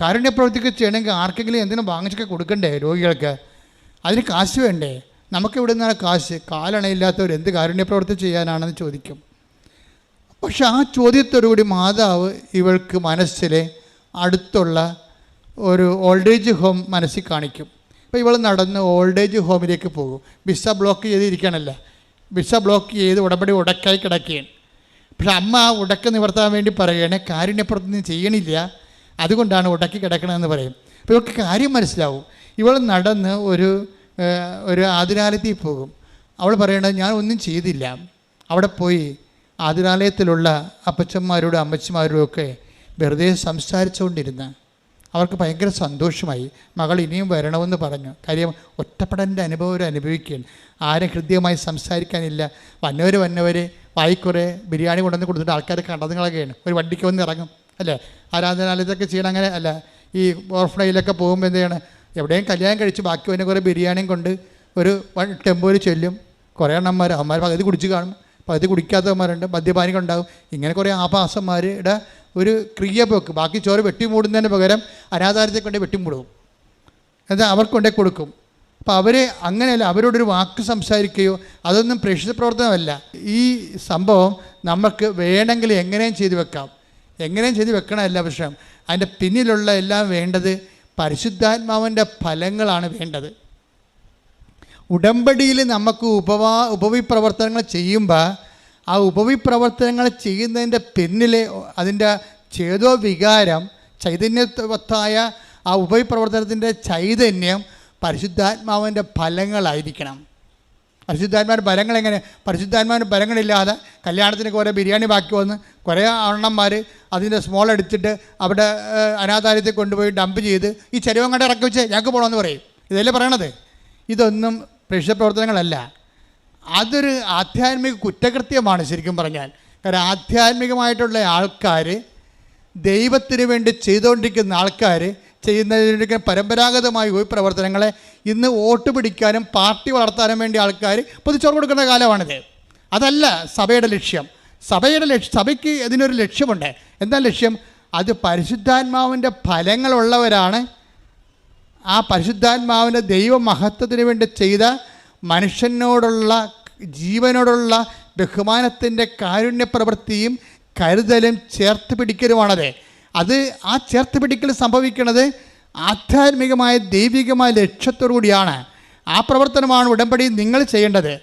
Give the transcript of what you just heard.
കാരുണ്യപ്രവൃത്തിക്ക് ചെയ്യണമെങ്കിൽ ആർക്കെങ്കിലും എന്തിനും വാങ്ങിച്ചൊക്കെ കൊടുക്കണ്ടേ രോഗികൾക്ക്? അതിന് കാശ് വേണ്ടേ? നമുക്ക് ഇവിടെ നിന്നാണ് കാശ് കാലണയില്ലാത്തവർ എന്ത് കാരുണ്യപ്രവൃത്തി ചെയ്യാനാണെന്ന് ചോദിക്കും. പക്ഷെ ആ ചോദ്യത്തോടുകൂടി മാതാവ് ഇവൾക്ക് മനസ്സിലെ അടുത്തുള്ള ഒരു ഓൾഡ് ഏജ് ഹോം മനസ്സിൽ കാണിക്കും. അപ്പോൾ ഇവൾ നടന്ന് ഓൾഡ് ഏജ് ഹോമിലേക്ക് പോകും. വിസ ബ്ലോക്ക് ചെയ്തിരിക്കണമല്ല വിസ ബ്ലോക്ക് ചെയ്ത് ഉടമ്പടി ഉടക്കായി കിടക്കുകയാണ്. പക്ഷെ അമ്മ ആ ഉടക്ക് നിവർത്താൻ വേണ്ടി പറയുകയാണ് കാരുണ്യപ്രവൃത്തി ചെയ്യണില്ല. അതുകൊണ്ടാണ് ഉടക്കി കിടക്കണമെന്ന് പറയും. അപ്പോൾ ഇവൾക്ക് കാര്യം മനസ്സിലാവും. ഇവൾ നടന്ന് ഒരു ഒരു ആതുരാലയത്തിൽ പോകും. അവൾ പറയണത് ഞാൻ ഒന്നും ചെയ്തില്ല. അവിടെ പോയി ആതുരാലയത്തിലുള്ള അപ്പച്ചന്മാരോടും അമ്മച്ചിമാരോടും ഒക്കെ വെറുതെ സംസാരിച്ചുകൊണ്ടിരുന്ന അവർക്ക് ഭയങ്കര സന്തോഷമായി. മകൾ ഇനിയും വരണമെന്ന് പറഞ്ഞു. കാര്യം ഒറ്റപ്പെടന്റെ അനുഭവം അവർ അനുഭവിക്കുകയാണ്. ആരും ഹൃദ്യമായി സംസാരിക്കാനില്ല. വന്നവർ വന്നവർ വായിക്കുറെ ബിരിയാണി കൊണ്ടുവന്ന് കൊടുത്തിട്ട് ആൾക്കാർ കടന്നു കളയുകയാണ് ഒരു വണ്ടിക്ക് വന്ന് ഇറങ്ങും. അല്ലേ? ആരാധനാലയത്തൊക്കെ ചെയ്യണം അങ്ങനെ അല്ല. ഈ ഓർഫണയിലൊക്കെ പോകുമ്പോൾ എന്ത് ചെയ്യണം? എവിടെയും കല്യാണം കഴിച്ച് ബാക്കി വന്നെ കുറേ ബിരിയാണിയും കൊണ്ട് ഒരു വൺ ടെമ്പോയിൽ ചെല്ലും. കുറേ എണ്ണന്മാർ അവന്മാർ പകുതി കുടിച്ച് കാണും. പകുതി കുടിക്കാത്തവന്മാരുണ്ട്. മദ്യപാനികളുണ്ടാകും ഇങ്ങനെ കുറേ ആഭാസന്മാരുടെ ഒരു ക്രിയ പോക്ക് ബാക്കി ചോറ് വെട്ടിമൂടുന്നതിന് പകരം അനാധാരത്തെ കൊണ്ട് വെട്ടിമൂടും എന്നാൽ അവർക്ക് കൊണ്ടേ കൊടുക്കും. അപ്പോൾ അവർ അങ്ങനെയല്ല അവരോടൊരു വാക്ക് സംസാരിക്കുകയോ അതൊന്നും പ്രേക്ഷിത പ്രവർത്തനമല്ല. ഈ സംഭവം നമുക്ക് വേണമെങ്കിൽ എങ്ങനെയും ചെയ്തു വെക്കാം. എങ്ങനെയും ചെയ്ത് വെക്കണമല്ല വിഷയം. അതിന്റെ പിന്നിലുള്ള എല്ലാം വേണ്ടത് പരിശുദ്ധാത്മാവിന്റെ ഫലങ്ങളാണ് വേണ്ടത്. ഉടമ്പടിയിൽ നമുക്ക് ഉപവാ ഉപവിപ്രവർത്തനങ്ങൾ ചെയ്യുമ്പോൾ ആ ഉപവിപ്രവർത്തനങ്ങൾ ചെയ്യുന്നതിന്റെ പിന്നിൽ അതിന്റെ ചേതോ വികാരം ചൈതന്യവത്തായ ആ ഉപവിപ്രവർത്തനത്തിന്റെ ചൈതന്യം പരിശുദ്ധാത്മാവിന്റെ ഫലങ്ങളായിരിക്കണം. പരിശുദ്ധാത്മാവിന്റെ ബലങ്ങൾ എങ്ങനെ? പരിശുദ്ധാത്മാവിന്റെ ബലങ്ങളില്ലാതെ കല്യാണത്തിന് കുറേ ബിരിയാണി ബാക്കി വന്ന് കുറേ അണ്ണന്മാർ അതിന്റെ സ്മോൾ എടുത്തിട്ട് അവിടെ അനാഥാലയത്തിൽ കൊണ്ടുപോയി ഡംപ് ചെയ്ത് ഈ ചെരുവം കണ്ട് ഇറക്കി വെച്ച് ഞങ്ങൾക്ക് പോകണമെന്ന് പറയും. ഇതല്ലേ പറയണത്? ഇതൊന്നും പ്രേക്ഷിത പ്രവർത്തനങ്ങളല്ല. അതൊരു ആധ്യാത്മിക കുറ്റകൃത്യമാണ് ശരിക്കും പറഞ്ഞാൽ. കാരണം ആധ്യാത്മികമായിട്ടുള്ള ആൾക്കാർ ദൈവത്തിന് വേണ്ടി ചെയ്തുകൊണ്ടിരിക്കുന്ന ആൾക്കാർ ചെയ്യുന്നതിനൊക്കെ പരമ്പരാഗതമായ ഒരു പ്രവർത്തനങ്ങളെ ഇന്ന് വോട്ട് പിടിക്കാനും പാർട്ടി വളർത്താനും വേണ്ടി ആൾക്കാർ പൊതിച്ചോറ് കൊടുക്കുന്ന കാലമാണിത്. അതല്ല സഭയുടെ ലക്ഷ്യം. സഭയുടെ ലക്ഷ്യം സഭയ്ക്ക് ഇതിനൊരു ലക്ഷ്യമുണ്ട്. എന്താ ലക്ഷ്യം? അത് പരിശുദ്ധാത്മാവിന്റെ ഫലങ്ങളുള്ളവരാണ്. ആ പരിശുദ്ധാത്മാവിന്റെ ദൈവമഹത്വത്തിന് വേണ്ടി ചെയ്ത മനുഷ്യനോടുള്ള ജീവനോടുള്ള ബഹുമാനത്തിന്റെ കാരുണ്യപ്രവൃത്തിയും കരുതലും ചേർത്ത് പിടിക്കലുമാണത്. അത് ആ ചേർത്ത് പിടിക്കൽ സംഭവിക്കുന്നത് ആധ്യാത്മികമായ ദൈവികമായ ലക്ഷ്യത്തോടു കൂടിയാണ് ആ പ്രവർത്തനമാണ് ഉടമ്പടി നിങ്ങൾ ചെയ്യേണ്ടത്.